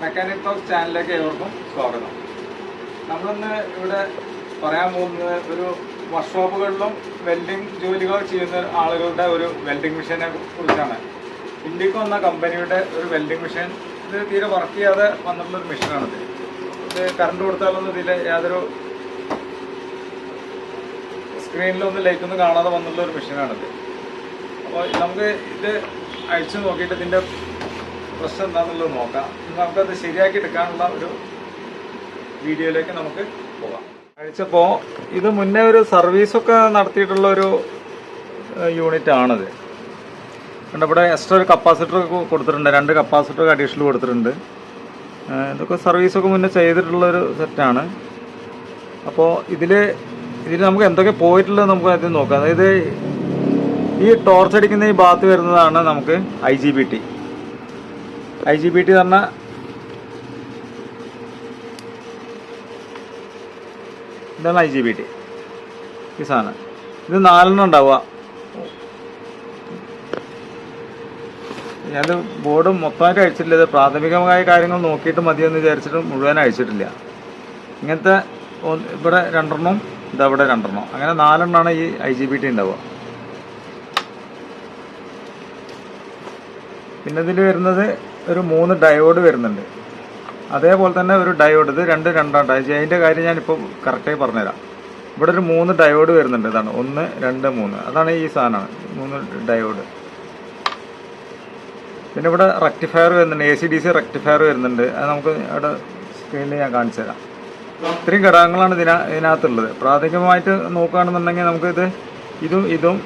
Mechanic talks ചാനലിലേക്ക് ഏവർക്കും സ്വാഗതം. നമ്മളിന്ന് ഇവിടെ പറയാൻ പോകുന്നത് ഒരു വർക്ക്ഷോപ്പുകളിലും വെൽഡിംഗ് ജോലികൾ ചെയ്യുന്ന ആളുകളുടെ ഒരു വെൽഡിംഗ് മെഷീനെ കുറിച്ചാണ്. ഇൻഡിക്കോ എന്ന കമ്പനിയുടെ ഒരു വെൽഡിംഗ് മെഷീൻ ഇത് തീരെ വർക്ക് ചെയ്യാതെ വന്നിട്ടുള്ള ഒരു മെഷീനാണിത് ഇത് കറണ്ട് കൊടുത്താലൊന്നും ഇതിൽ യാതൊരു സ്ക്രീനിലൊന്നും ലൈറ്റൊന്നും കാണാതെ വന്നിട്ടുള്ള ഒരു മെഷീനാണിത് അപ്പോൾ നമുക്ക് ഇത് അഴിച്ചു നോക്കിയിട്ട് ഇതിന്റെ പ്രശ്നം എന്താണെന്നുള്ളത് നോക്കാം നമുക്കത് ശരിയാക്കി എടുക്കാനുള്ള ഒരു വീഡിയോയിലേക്ക് നമുക്ക് പോകാം. കഴിച്ചപ്പോൾ ഇത് മുന്നേ ഒരു സർവീസൊക്കെ നടത്തിയിട്ടുള്ള ഒരു യൂണിറ്റ് ആണിത് കണ്ട ഇവിടെ എക്സ്ട്രാ ഒരു കപ്പാസിറ്റർ ഒക്കെ കൊടുത്തിട്ടുണ്ട്. രണ്ട് കപ്പാസിറ്റർ അഡീഷണൽ കൊടുത്തിട്ടുണ്ട്. ഇതൊക്കെ സർവീസൊക്കെ മുന്നേ ചെയ്തിട്ടുള്ള ഒരു സെറ്റാണ്. അപ്പോൾ ഇതിൽ ഇതിൽ നമുക്ക് എന്തൊക്കെ പോയിട്ടുള്ളത് നമുക്ക് ആദ്യം നോക്കാം. അതായത് ഈ ടോർച്ച് അടിക്കുന്ന ഈ ഭാഗത്ത് വരുന്നതാണ് നമുക്ക് I G B T I G B T തന്ന ഇതാണ് ഐ ജി ബി ടി. ഈ സാധനം. ഇത് നാലെണ്ണം ഉണ്ടാവുക. ഞാൻ ബോർഡ് മൊത്തമായിട്ട് അഴിച്ചിട്ടില്ല ഇത് പ്രാഥമികമായ കാര്യങ്ങൾ നോക്കിയിട്ട് മതിയെന്ന് വിചാരിച്ചിട്ട് മുഴുവൻ അഴിച്ചിട്ടില്ല ഇങ്ങനത്തെ ഇവിടെ രണ്ടെണ്ണം ഇതവിടെ രണ്ടെണ്ണം. അങ്ങനെ നാലെണ്ണമാണ് ഈ ഐ ജി ബി ടി ഉണ്ടാവുക. പിന്നെ ഇതിൽ വരുന്നത് ഒരു മൂന്ന് ഡയോഡ് വരുന്നുണ്ട്. അതേപോലെ തന്നെ ഒരു ഡയോഡ് ഇത് രണ്ട് രണ്ടാം രണ്ടാണ് അതിന്റെ കാര്യം ഞാനിപ്പോൾ കറക്റ്റായി പറഞ്ഞുതരാം. ഇവിടെ ഒരു മൂന്ന് ഡയോഡ് വരുന്നുണ്ട്. ഇതാണ് ഒന്ന് രണ്ട് മൂന്ന്. അതാണ് ഈ സാധനമാണ്. മൂന്ന് ഡയോഡ് പിന്നെ ഇവിടെ റെക്ടിഫയർ വരുന്നുണ്ട്. A C D C rectifier വരുന്നുണ്ട്. അത് നമുക്ക് അവിടെ സ്ക്രീനിൽ ഞാൻ കാണിച്ചു തരാം. ഇത്രയും ഘടകങ്ങളാണ് ഇതിന ഇതിനകത്തുള്ളത്. പ്രാഥമികമായിട്ട് നോക്കുകയാണെന്നുണ്ടെങ്കിൽ നമുക്ക് ഇത് ഇതും ഇതും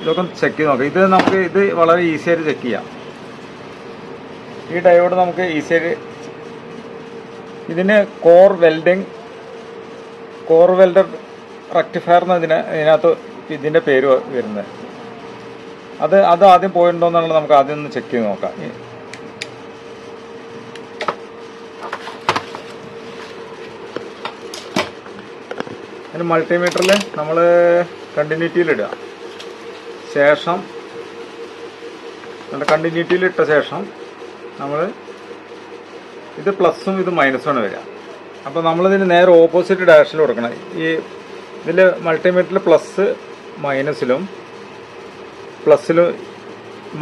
ഇതൊക്കെ ചെക്ക് ചെയ്ത് നോക്കാം. ഇത് നമുക്ക് ഇത് വളരെ ഈസിയായിട്ട് ചെക്ക് ചെയ്യാം. ഈ ഡയോഡ് നമുക്ക് ഈസി ആയിട്ട് ഇതിന് core welding core welder rectifier എന്ന ഇതിന് ഇതിനകത്ത് ഇതിന്റെ പേര് വരുന്നത്. അത് അത് ആദ്യം പോയിട്ടുണ്ടോ നമുക്ക് ആദ്യം ഒന്ന് ചെക്ക് ചെയ്ത് നോക്കാം. അതിന് മൾട്ടിമീറ്ററിൽ നമ്മൾ കണ്ടിന്യൂറ്റിയിൽ ഇടുക. ശേഷം കണ്ടിന്യൂറ്റിയിലിട്ട ശേഷം നമ്മൾ ഇത് പ്ലസും ഇത് മൈനസുമാണ് വരിക. അപ്പോൾ നമ്മളിതിന് നേരെ ഓപ്പോസിറ്റ് ഡയറക്ഷനിൽ കൊടുക്കണം. ഈ ഇതിൽ മൾട്ടിമീറ്ററിൽ പ്ലസ് മൈനസിലും പ്ലസ്സിലും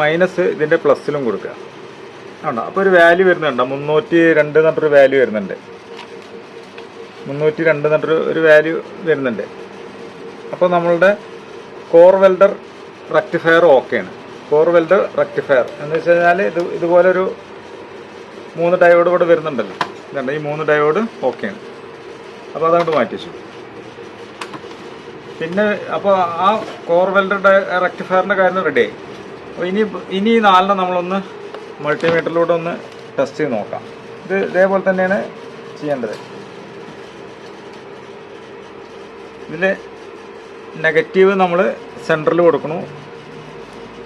മൈനസ് ഇതിന്റെ പ്ലസ്സിലും കൊടുക്കുക. ആണോ? അപ്പോൾ ഒരു വാല്യൂ വരുന്നുണ്ട്? മുന്നൂറ്റി രണ്ട് എന്നിട്ടൊരു വാല്യൂ വരുന്നുണ്ട്. മുന്നൂറ്റി രണ്ട് എന്നിട്ടൊരു ഒരു വാല്യൂ വരുന്നുണ്ട്. അപ്പോൾ നമ്മളുടെ കോർ വെൽഡർ റക്റ്റിഫയർ ഓക്കെയാണ്. കോർ വെൽഡർ റെക്ടിഫയർ എന്ന് വെച്ച് കഴിഞ്ഞാൽ ഇത് ഇതുപോലൊരു മൂന്ന് ഡയോഡ് കൂടെ വരുന്നുണ്ടല്ലോ. ഇതുണ്ട് ഈ മൂന്ന് ഡയോഡ് ഓക്കെയാണ് അപ്പോൾ അതങ്ങോട്ട് മാറ്റി വെച്ചു. പിന്നെ അപ്പോൾ ആ കോർ വെൽഡർ റെക്ടിഫയറിന്റെ കാര്യം റെഡിയായി അപ്പോൾ ഇനി ഇനി ഈ നാലിനെ നമ്മളൊന്ന് മൾട്ടിമീറ്ററിലൂടെ ഒന്ന് ടെസ്റ്റ് ചെയ്ത് നോക്കാം. ഇത് ഇതേപോലെ തന്നെയാണ് ചെയ്യേണ്ടത്. ഇതിൽ നെഗറ്റീവ് നമ്മൾ സെന്ററിൽ കൊടുക്കണു.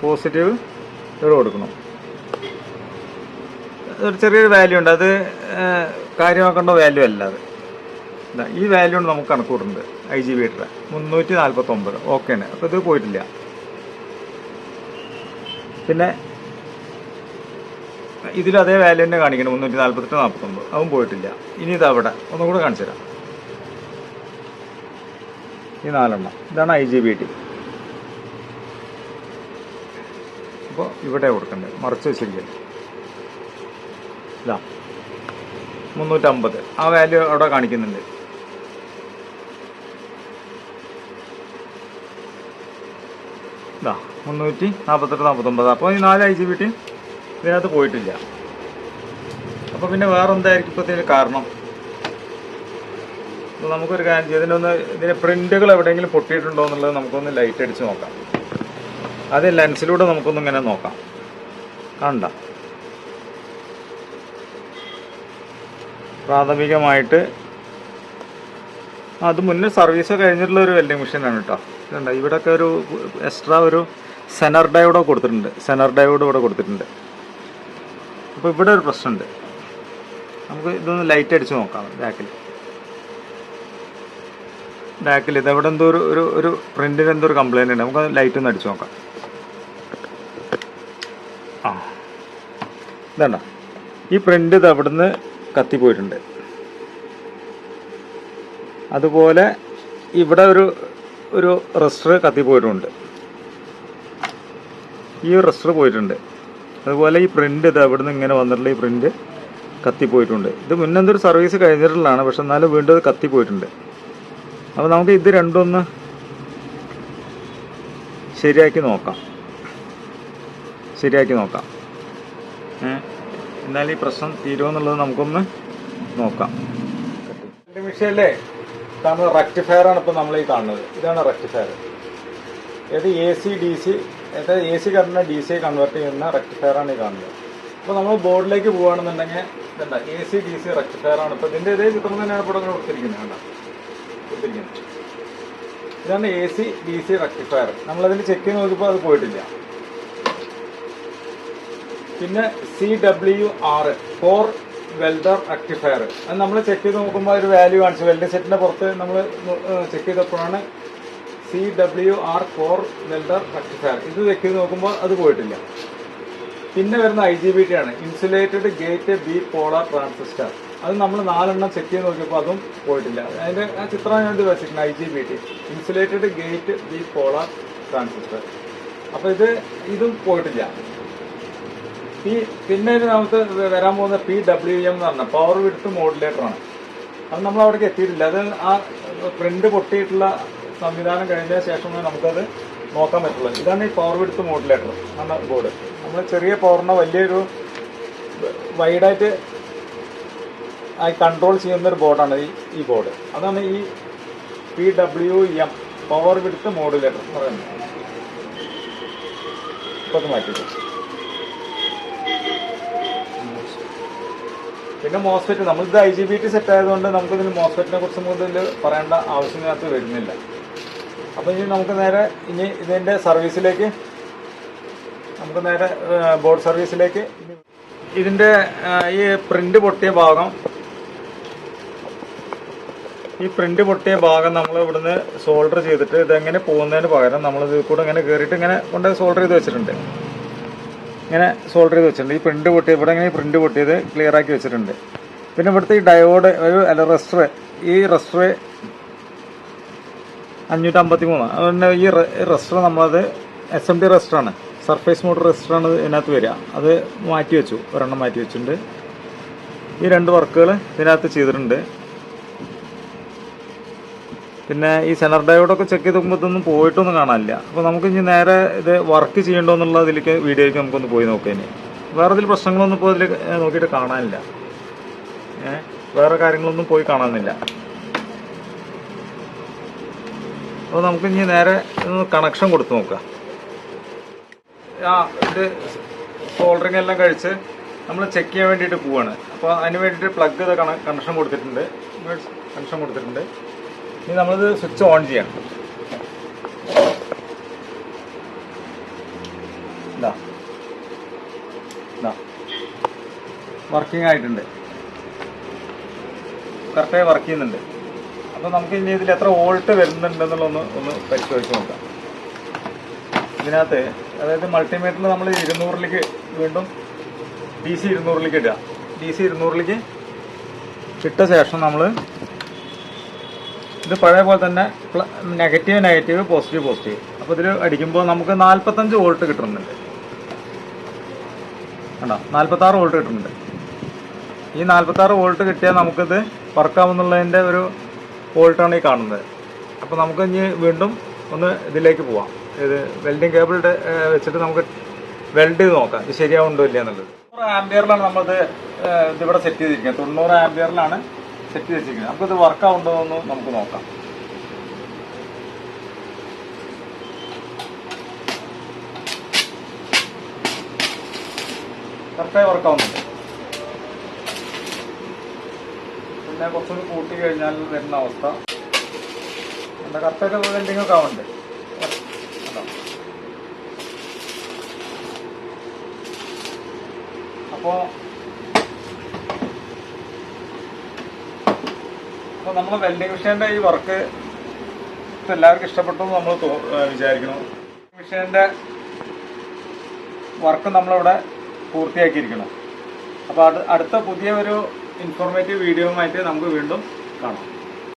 പോസിറ്റീവ് ഇവിടെ കൊടുക്കണം. ഒരു ചെറിയൊരു വാല്യൂ ഉണ്ട്. അത് കാര്യമാക്കേണ്ട വാല്യൂ അല്ല അത്. ഈ വാല്യൂ ഉണ്ട് നമുക്ക് കണക്ക് കൂട്ടുന്നുണ്ട് ഐ ജി ബിയുടെ മുന്നൂറ്റി നാൽപ്പത്തൊമ്പത് ഓക്കെയാണ് അപ്പോൾ ഇത് പോയിട്ടില്ല. പിന്നെ ഇതിൽ അതേ വാല്യൂ തന്നെ കാണിക്കണം. മുന്നൂറ്റി നാൽപ്പത്തെട്ട് നാൽപ്പത്തൊമ്പത് അതും പോയിട്ടില്ല. ഇനി ഇത് അവിടെ. ഒന്നും കൂടെ കാണിച്ചു തരാം. ഈ നാലെണ്ണം. ഇതാണ് ഐ ജി ബി ടി. അപ്പോൾ ഇവിടെ കൊടുക്കേണ്ടത് മറച്ച് വെച്ചിരിക്കുക. ഇതാ. മുന്നൂറ്റമ്പത്. ആ വാല്യൂ അവിടെ കാണിക്കുന്നുണ്ട്. ഇതാ മുന്നൂറ്റി നാൽപ്പത്തെട്ട് നാൽപ്പത്തൊമ്പത് അപ്പോൾ ഈ നാല് ഐ ജി ബി ടി ഇതിനകത്ത് പോയിട്ടില്ല. അപ്പോൾ പിന്നെ വേറെ എന്തായിരിക്കും ഇപ്പോൾ ഇതിന് കാരണം? അപ്പോൾ നമുക്കൊരു കാര്യം ഇതിനൊന്ന് ഇതിന്റെ പ്രിന്റുകൾ എവിടെയെങ്കിലും പൊട്ടിയിട്ടുണ്ടോ എന്നുള്ളത് നമുക്കൊന്ന് ലൈറ്റ് അടിച്ച് നോക്കാം. അത് ലെൻസിലൂടെ നമുക്കൊന്നും ഇങ്ങനെ നോക്കാം. കണ്ട. പ്രാഥമികമായിട്ട് അത് മുന്നേ സർവീസ് കഴിഞ്ഞിട്ടുള്ള ഒരു വെൽഡിംഗ് മെഷീനാണ് കേട്ടോ ഇതുണ്ട് ഇവിടെയൊക്കെ ഒരു എക്സ്ട്രാ ഒരു സെനർ ഡയോഡ് കൊടുത്തിട്ടുണ്ട്. സെനർ ഡയോഡ് ഇവിടെ കൊടുത്തിട്ടുണ്ട്. അപ്പോൾ ഇവിടെ ഒരു പ്രശ്നമുണ്ട്. നമുക്ക് ഇതൊന്ന് ലൈറ്റ് അടിച്ച് നോക്കാം ബാക്കിൽ ബാക്കിൽ ഇത് എവിടെ എന്തോ ഒരു ഒരു ഒരു പ്രിന്റിന് എന്തോ ഒരു കംപ്ലയിന്റ് ഉണ്ട്. നമുക്ക് ലൈറ്റ് ഒന്ന് അടിച്ച് നോക്കാം. ആ. ഇതണ്ട. ഈ പ്രിന്റ് ഇത് അവിടുന്ന് കത്തിപ്പോയിട്ടുണ്ട് അതുപോലെ ഇവിടെ ഒരു ഒരു റെസ്റ്റർ കത്തിപ്പോയിട്ടുണ്ട് ഈ റെസ്റ്റർ പോയിട്ടുണ്ട്. അതുപോലെ ഈ പ്രിന്റ് ഇത് അവിടുന്ന് ഇങ്ങനെ വന്നിട്ടുള്ള ഈ പ്രിന്റ് കത്തിപ്പോയിട്ടുണ്ട് ഇത് മുന്നേ എന്തൊരു സർവീസ് കഴിഞ്ഞിട്ടുള്ളതാണ് പക്ഷെ എന്നാലും വീണ്ടും അത് കത്തിപ്പോയിട്ടുണ്ട് അപ്പോൾ നമുക്ക് ഇത് രണ്ടും ഒന്ന് ശരിയാക്കി നോക്കാം. ശരിയാക്കി നോക്കാം? എന്നാൽ ഈ പ്രശ്നം തീരുമെന്നുള്ളത് നമുക്കൊന്ന് നോക്കാം. മിഷയിലെ ഇതാണ് റെക്ടിഫയർ ആണ് ഇപ്പോൾ നമ്മൾ ഈ കാണുന്നത്. ഇതാണ് റെക്ടിഫയർ ഇത് എ സി ഡി സി അതായത് എ സി കറണ്ടിനെ ഡി സി കൺവേർട്ട് ചെയ്യുന്ന റെക്ടിഫയർ ആണ് ഈ കാണുന്നത്. അപ്പോൾ നമ്മൾ ബോർഡിലേക്ക് പോവുകയാണെന്നുണ്ടെങ്കിൽ ഇതണ്ട. A C D C rectifier ആണ് ഇപ്പോൾ ഇതിന്റെ ഇതേ ചിത്രം തന്നെയാണ് ഇപ്പോൾ അങ്ങനെ കൊടുത്തിരിക്കുന്നത്. കണ്ട? കൊടുത്തിരിക്കുന്നത്. ഇതാണ് A C D C rectifier നമ്മളതിൽ ചെക്ക് ചെയ്ത് നോക്കിയപ്പോൾ അത് പോയിട്ടില്ല. പിന്നെ C W R four welder rectifier അത് നമ്മൾ ചെക്ക് ചെയ്ത് നോക്കുമ്പോൾ ഒരു വാല്യൂ കാണിച്ചു. വെൽഡർ സെറ്റിന്റെ പുറത്ത് നമ്മൾ ചെക്ക് ചെയ്തപ്പോഴാണ് C W R four welder rectifier ഇത് ചെക്ക് ചെയ്ത് നോക്കുമ്പോൾ അത് പോയിട്ടില്ല. പിന്നെ വരുന്ന ഐ ജി ബി ടി ആണ്. Insulated gate bipolar transistor അത് നമ്മൾ നാലെണ്ണം ചെക്ക് ചെയ്ത് നോക്കിയപ്പോൾ അതും പോയിട്ടില്ല. അതിന്റെ ആ ചിത്രം ഞാൻ വെച്ചിട്ടുണ്ട് I G B T insulated gate bipolar transistor അപ്പോൾ ഇത് ഇതും പോയിട്ടില്ല. ഈ പിന്നെ നമുക്ക് വരാൻ പോകുന്ന പി ഡബ്ല്യു എം എന്ന് പറഞ്ഞ പവർ വിടുത്ത് മോഡിലേറ്ററാണ് അത് നമ്മൾ അവിടേക്ക് എത്തിയിട്ടില്ല. അത് ആ പ്രിന്റ് പൊട്ടിയിട്ടുള്ള സംവിധാനം കഴിഞ്ഞ ശേഷമേ നമുക്കത് നോക്കാൻ പറ്റുള്ളൂ. ഇതാണ് ഈ പവർ വിടുത്ത് മോഡുലേറ്റർ എന്ന ബോർഡ് നമ്മൾ ചെറിയ പവറിനെ വലിയൊരു വൈഡായിട്ട് ആയി കൺട്രോൾ ചെയ്യുന്ന ഒരു ബോർഡാണ് ഈ ഈ ബോർഡ് അതാണ് ഈ P W M power width modulator പറയുന്നത്. ഇപ്പോൾ അത് പിന്നെ മോസ്ഫെറ്റ് നമ്മളിത് I G B T set ആയതുകൊണ്ട് നമുക്ക് ഇതിന് മോസ്ഫെറ്റിനെ കുറിച്ച് കൂടുതൽ പറയേണ്ട ആവശ്യമിനകത്ത് വരുന്നില്ല. അപ്പോൾ ഇനി നമുക്ക് നേരെ ഇനി ഇതിന്റെ സർവീസിലേക്ക് നമുക്ക് നേരെ ബോർഡ് സർവീസിലേക്ക്. ഇതിന്റെ ഈ പ്രിന്റ് പൊട്ടിയ ഭാഗം ഈ പ്രിന്റ് പൊട്ടിയ ഭാഗം നമ്മൾ ഇവിടുന്ന് സോൾഡർ ചെയ്തിട്ട് ഇതെങ്ങനെ പോകുന്നതിന് പകരം നമ്മൾ ഇത് കൂടെ ഇങ്ങനെ കയറിയിട്ട് ഇങ്ങനെ കൊണ്ട് സോൾഡർ ചെയ്ത് വെച്ചിട്ടുണ്ട്. ഇങ്ങനെ സോൾഡർ ചെയ്ത് വെച്ചിട്ടുണ്ട്. ഈ പ്രിന്റ് പൊട്ടി ഇവിടെ ഇങ്ങനെ പ്രിന്റ് പൊട്ടിയത് ക്ലിയർ ആക്കി വെച്ചിട്ടുണ്ട്. പിന്നെ ഇവിടുത്തെ ഈ ഡയോഡ് ഒരു അല്ല റെസ്റ്റർ ഈ റെസ്റ്റർ അഞ്ഞൂറ്റി അമ്പത്തി മൂന്ന് അതുകൊണ്ട് ഈ റെസ്റ്റർ നമ്മളത് എസ് എം ടി റെസ്റ്ററാണ് സർഫേസ് മോട്ടർ റെസ്റ്ററാണ് ഇതിനകത്ത് വരിക. അത് മാറ്റി വെച്ചു. ഒരെണ്ണം മാറ്റി വെച്ചിട്ടുണ്ട്. ഈ രണ്ട് വർക്കുകൾ ഇതിനകത്ത് ചെയ്തിട്ടുണ്ട്. പിന്നെ ഈ സെനർ ഡയോഡൊക്കെ ചെക്ക് ചെയ്ത് നോക്കുമ്പോൾ ഇതൊന്നും പോയിട്ടൊന്നും കാണാനില്ല. അപ്പോൾ നമുക്ക് ഇനി നേരെ ഇത് വർക്ക് ചെയ്യണ്ടോ എന്നുള്ള ഇതിലേക്ക് വീഡിയോയ്ക്ക് നമുക്കൊന്ന് പോയി നോക്കാം ഇനി. വേറെ ഇതിൽ പ്രശ്നങ്ങളൊന്നും ഇപ്പോൾ ഇതിൽ നോക്കിയിട്ട് കാണാനില്ല. വേറെ കാര്യങ്ങളൊന്നും പോയി കാണാനില്ല. അപ്പോൾ നമുക്ക് ഇനി നേരെ കണക്ഷൻ കൊടുത്ത് നോക്കാം. ആ ഇത് സോൾഡറിങ് എല്ലാം കഴിച്ച് നമ്മൾ ചെക്ക് ചെയ്യാൻ വേണ്ടിയിട്ട് പോവാണ്. അപ്പോൾ അതിന് വേണ്ടിയിട്ട് പ്ലഗ് കണക്ഷൻ കൊടുത്തിട്ടുണ്ട്. കണക്ഷൻ കൊടുത്തിട്ടുണ്ട്. ഇനി നമ്മളിത് സ്വിച്ച് ഓൺ ചെയ്യണം വർക്കിംഗ് ആയിട്ടുണ്ട് കറക്റ്റായി വർക്ക് ചെയ്യുന്നുണ്ട്. അപ്പോൾ നമുക്ക് ഇനി ഇതിൽ എത്ര വോൾട്ട് വരുന്നുണ്ടെന്നുള്ള ഒന്ന് ഒന്ന് പരിശോധിച്ച് നോക്കാം. ഇതിനകത്ത് അതായത് മൾട്ടിമീറ്ററിൽ നമ്മൾ ഇരുന്നൂറിലേക്ക് വീണ്ടും ഡി സി ഇരുന്നൂറിലേക്ക് ഇടുക. ഡി സി ഇരുന്നൂറിലേക്ക് ഇട്ട ശേഷം നമ്മൾ ഇത് പഴയ പോലെ തന്നെ നെഗറ്റീവ് നെഗറ്റീവ് പോസിറ്റീവ് പോസിറ്റീവ് അപ്പോൾ ഇതിൽ അടിക്കുമ്പോൾ നമുക്ക് നാൽപ്പത്തഞ്ച് വോൾട്ട് കിട്ടുന്നുണ്ട്. കണ്ടോ? നാൽപ്പത്താറ് വോൾട്ട് കിട്ടുന്നുണ്ട്. ഈ നാൽപ്പത്താറ് വോൾട്ട് കിട്ടിയാൽ നമുക്കിത് വർക്കാവുന്നുള്ളതിന്റെ ഒരു വോൾട്ടാണ് ഈ കാണുന്നത്. അപ്പോൾ നമുക്ക് ഇനി വീണ്ടും ഒന്ന് ഇതിലേക്ക് പോവാം. ഇത് വെൽഡിങ് കേബിൾ വെച്ചിട്ട് നമുക്ക് വെൽഡ് ചെയ്ത് നോക്കാം. ഇത് ശരിയാവുണ്ടോ ഇല്ല എന്നുള്ളത്. തൊണ്ണൂറ് ആംബിയറിലാണ് നമ്മളിത് ഇതിവിടെ സെറ്റ് ചെയ്തിരിക്കുന്നത്. തൊണ്ണൂറ് ആംബിയറിലാണ് സെറ്റ് ചെയ്തിരിക്കുന്നത്. നമുക്കിത് വർക്ക് ആവുണ്ടോ എന്ന് നമുക്ക് നോക്കാം. കറക്റ്റായി വർക്ക് ആവുന്നുണ്ട് പിന്നെ കുറച്ചുകൂടി കൂട്ടി കഴിഞ്ഞാൽ വരുന്ന അവസ്ഥ. എന്താ കറക്റ്റായിട്ട് വെൽഡിംഗ് ഒക്കെ ആവുന്നുണ്ട് കണ്ടോ? അപ്പോ അപ്പൊ നമ്മൾ വെൽഡിംഗ് മെഷീന്റെ ഈ വർക്ക് എല്ലാവർക്കും ഇഷ്ടപ്പെട്ടു എന്ന് നമ്മൾ വിചാരിക്കണം മെഷീന്റെ വർക്ക് നമ്മളിവിടെ പൂർത്തിയാക്കിയിരിക്കണം അപ്പോൾ അടുത്ത പുതിയ ഒരു ഇൻഫോർമേറ്റീവ് വീഡിയോയുമായിട്ട് നമുക്ക് വീണ്ടും കാണാം.